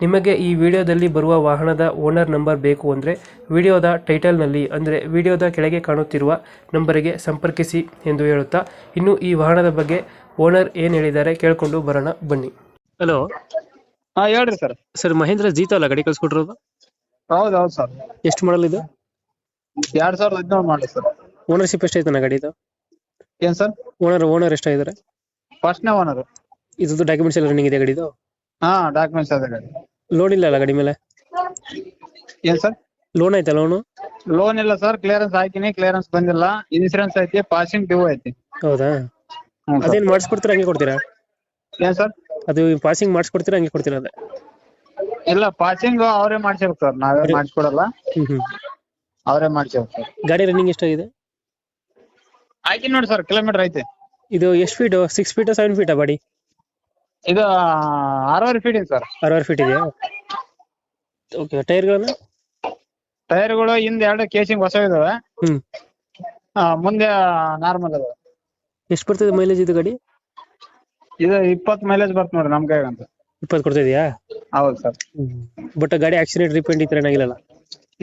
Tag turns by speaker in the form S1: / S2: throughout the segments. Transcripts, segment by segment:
S1: ನಿಮಗೆ ಈ ವಿಡಿಯೋದಲ್ಲಿ ಬರುವ ವಾಹನದ ಓನರ್ ನಂಬರ್ ಬೇಕು ಅಂದರೆ ವಿಡಿಯೋದ ಟೈಟಲ್ನಲ್ಲಿ ಅಂದರೆ ವಿಡಿಯೋದ ಕೆಳಗೆ ಕಾಣುತ್ತಿರುವ ನಂಬರಿಗೆ ಸಂಪರ್ಕಿಸಿ ಎಂದು ಹೇಳುತ್ತಾ ಇನ್ನು ಈ ವಾಹನದ ಬಗ್ಗೆ ಓನರ್ ಏನು ಹೇಳಿದ್ದಾರೆ ಕೇಳಿಕೊಂಡು ಬರೋಣ ಬನ್ನಿ. ಹಲೋ.
S2: ಹಾ ಹೇಳ್ರಿ ಸರ್.
S1: ಸರ್ ಮಹೇಂದ್ರ ಜೀತ ಅಲ್ಲ ಗಾಡಿ ಕಳ್ಸ್ಕೊಟ್ರೋದು
S2: ಹೌದು ಹೌದ್ ಸರ್.
S1: ಎಷ್ಟು ಮಾಡಲ್ ಇದು?
S2: ಎರಡ್ ಸಾವಿರದ ಹದಿನೇಳು ಮಾಡಿ ಸರ್.
S1: ಓನರ್ಶಿಪ್ ಎಷ್ಟೈತನ ಗಾಡಿದು?
S2: ಏನ್ ಸರ್?
S1: ಓನರ್ ಓನರ್ ಎಷ್ಟಾಗಿದ್ದಾರೆ
S2: ಫಸ್ಟ್ನೇ ಓನರ್
S1: ಇದ್ದು ಡಾಕ್ಯುಮೆಂಟ್ಸ್ ಎಲ್ಲ ರನ್ನಿಂಗ್ ಇದೆ ಗಾಡಿದು?
S2: ಹಾ ಡಾಕ್ಯುಮೆಂಟ್ಸ್ ಅದ ಗಾಡಿ.
S1: ಲೋನ್ ಇಲ್ಲ ಅಲ್ಲ ಗಾಡಿ ಮೇಲೆ?
S2: ಏನ್ ಸರ್?
S1: ಲೋನ್ ಐತೆ ಲೋನು
S2: ಲೋನ್ ಇಲ್ಲ ಸರ್ ಕ್ಲಿಯರೆನ್ಸ್ ಹಾಕಿನಿ ಕ್ಲಿಯರೆನ್ಸ್ ಬಂದಿಲ್ಲ. ಇನ್ಸೂರೆನ್ಸ್ ಐತಿ ಪಾಸಿಂಗ್ ಡ್ಯೂ ಐತಿ.
S1: ಹೌದಾ?
S2: ಅದೇನ್ ಸರ್.
S1: ಅದೇನು ಮಾಡಿಸ್ಕೊಡ್ತೀರಾ ಹಂಗೆ ಕೊಡ್ತೀರಾ?
S2: ಏನ್ ಸರ್?
S1: ಅದು ಪಾಸಿಂಗ್ ಮಾಡಿಸ್ಕೊಡ್ತೀರಾ ಹಂಗೆ ಕೊಡ್ತೀರಾ ಅದೇ?
S2: ಇಲ್ಲ ಪಾಸಿಂಗ್ ಅವರೇ ಮಾಡ್ಸ್ಬೇಕು ಸರ್ ನಾವೇ ಮಾಡಿಸ್ಕೊಡಲ್ಲ
S1: ಹ್ಞೂ ಹ್ಞೂ
S2: ಅವರೇ ಮಾಡ್ಸ್ಬೇಕು ಸರ್.
S1: ಗಾಡಿ ರನ್ನಿಂಗ್ ಎಷ್ಟಾಗಿದೆ?
S2: ಹಾಕಿ ನೋಡಿ ಸರ್ ಕಿಲೋಮೀಟರ್ ಐತೆ.
S1: ಇದು ಎಷ್ಟು ಫೀಟು ಸಿಕ್ಸ್ ಫೀಟ್ ಸೆವೆನ್ ಫೀಟಾ ಬಾಡಿ
S2: ಇದು ಆರೂವರೆ ಫೀಟ್ ಇದೆ ಸರ್.
S1: ಅರವತ್ತು ಫೀಟ್ ಇದೆಯಾ? ಓಕೆ ಟೈರ್ಗಳನ್ನು?
S2: ಟೈರ್ಗಳು ಹಿಂದೆ ಎರಡು ಕೇಸಿಂಗ್ ಹೊಸ ಇದಾವೆ.
S1: ಹ್ಞೂ
S2: ಆ, ಮುಂದೆ ನಾರ್ಮಲ್ ಅದಾವೆ
S1: ಎಷ್ಟು ಬರ್ತದೆ ಮೈಲೇಜ್ ಇದು ಗಾಡಿ?
S2: ಇದು ಇಪ್ಪತ್ತು ಮೈಲೇಜ್ ಬರ್ತ ನೋಡ್ರಿ ನಮ್ ಕೈಗಂತ.
S1: ಇಪ್ಪತ್ತು ಕೊಡ್ತಾ ಇದೆಯಾ?
S2: ಹೌದು ಸರ್.
S1: ಬಟ್ ಗಾಡಿ ಆಕ್ಸಿಡೆಂಟ್ ರಿಪೇಂಟ್ ಈ ಥರ ಏನಾಗಿಲ್ಲಲ್ಲ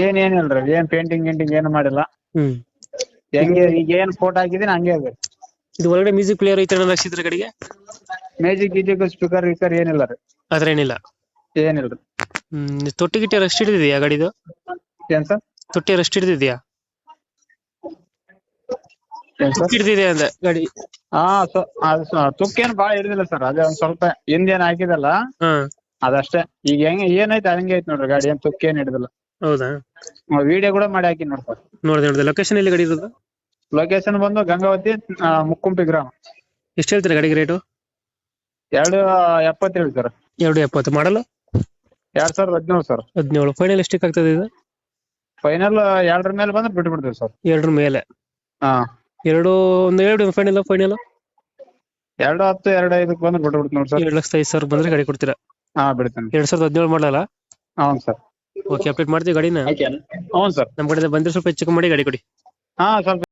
S2: ಏನ್ ಏನಿಲ್ರಿ ಏನ್ ಪೇಂಟಿಂಗ್ ಗೇಂಟಿಂಗ್ ಏನು ಮಾಡಿಲ್ಲ.
S1: ಹ್ಞೂ
S2: ಹೆಂಗೆ ಈಗ ಏನ್ ಫೋಟೋ ಹಾಕಿದೀನಿ ಹಂಗೆ ಇದೆ
S1: ಇದು ಒಳಗಡೆ ಮ್ಯೂಸಿಕ್ ಪ್ಲೇಯರ್ ಐತೆ ಥರ ಹಾಕ್ಸಿದ್ರೆ ಕಡೆಗೆ?
S2: ಮ್ಯಾಜಿಕ್ ಗೀಜಿಕ್ ಸ್ಪೀಕರ್ ಗೀಕರ್ ಏನಿಲ್ಲ ರೀ.
S1: ಅದ್ರ ಏನಿಲ್ಲ. ಏನಿಲ್ಲ
S2: ರೀ.
S1: ಹ್ಮ್ ತೊಟ್ಟಿ ಗಿಟ್ಟಿ ರಸ್ಟ್ ಹಿಡಿದಿದೆಯಾ ಗಾಡಿದು?
S2: ಏನ್ ಸರ್?
S1: ತೊಟ್ಟಿ ರಸ್ಟ್ ಹಿಡಿದಿದೆಯಾ?
S2: ಏನ್ ಸರ್?
S1: ಹಿಡಿದಿದೆ ಅಂದೆ ಗಾಡಿ?
S2: ಹಾ ತುಕ್ಕೇನು ಬಾಳ ಹಿಡಿದಿಲ್ಲ ಸರ್. ಅದೇ ಒಂದ್ ಸ್ವಲ್ಪ ಹಿಂದೇನ್ ಹಾಕಿದಲ್ಲ ಅದಷ್ಟೇ. ಈಗ ಹೆಂಗ್ ಏನೈತೆ ಹಂಗೆ ಐತಿ ನೋಡ್ರಿ ಗಾಡಿ ಏನ್ ತುಕ್ಕ ಏನ್ ಹಿಡಿದಿಲ್ಲ.
S1: ಹೌದಾ?
S2: ವಿಡಿಯೋ ಕೂಡ ಮಾಡಿ ಹಾಕಿ ನೋಡಿ ಸರ್.
S1: ನೋಡಿದೆ ನೋಡಿದೆ. ಲೊಕೇಶನ್ ಎಲ್ಲಿ ಗಾಡಿ ಇರೋದು?
S2: ಲೊಕೇಶನ್ ಬಂದು ಗಂಗಾವತಿ ಆ, ಮುಕ್ಕುಂಪಿ ಗ್ರಾಮ.
S1: ಎಷ್ಟು ಹೇಳ್ತೀರಾ ಗಾಡಿಗೆ ರೇಟು?
S2: ಎರಡು ಎಪ್ಪತ್ತೇಳು ಸರ್.
S1: ಎರಡು ಎಪ್ಪತ್ತು. ಮಾಡಲು?
S2: ಎರಡ್ ಸಾವಿರದ ಹದಿನೇಳು ಸರ್.
S1: ಹದಿನೇಳು. ಫೈನಲ್ ಎಷ್ಟಕ್ಕೆ ಆಗ್ತದೆ ಇದು?
S2: ಫೈನಲ್ ಎರಡರ ಮೇಲೆ ಬಂದ್ರೆ ಬಿಟ್ಟು ಬಿಡ್ತೀವಿ ಸರ್.
S1: ಎರಡರ ಮೇಲೆ?
S2: ಹಾ.
S1: ಎರಡು ಒಂದು ಎರಡು ಫೈನಲ್ ಫೈನಲ್
S2: ಎರಡು ಹತ್ತು ಎರಡು ಐದಕ್ಕೆ ಬಂದ್ರೆ ಬಿಟ್ಟು ನೋಡಿ ಸರ್.
S1: ಎರಡು ಲಕ್ಷದ ಐದು ಸಾವಿರ ಬಂದ್ರೆ ಗಾಡಿ ಕೊಡ್ತೀರಾ?
S2: ಹಾ ಬಿಡ್ತೀನಿ.
S1: ಎರಡ್ ಸಾವಿರದ ಹದಿನೇಳು ಮಾಡಲ್ಲ
S2: ಹೌನ್ ಸರ್.
S1: ಓಕೆ ಅಪ್ಡೇಟ್ ಮಾಡ್ತೀವಿ ಗಾಡಿನ.
S2: ಹೌನ್ ಸರ್.
S1: ನಮ್ಮ ಕಡೆ ಬಂದ್ರೆ ಸ್ವಲ್ಪ ಹೆಚ್ಚು ಕಮ್ಮಿ ಮಾಡಿ ಗಾಡಿ ಕೊಡಿ.
S2: ಹಾ ಸ್ವಲ್ಪ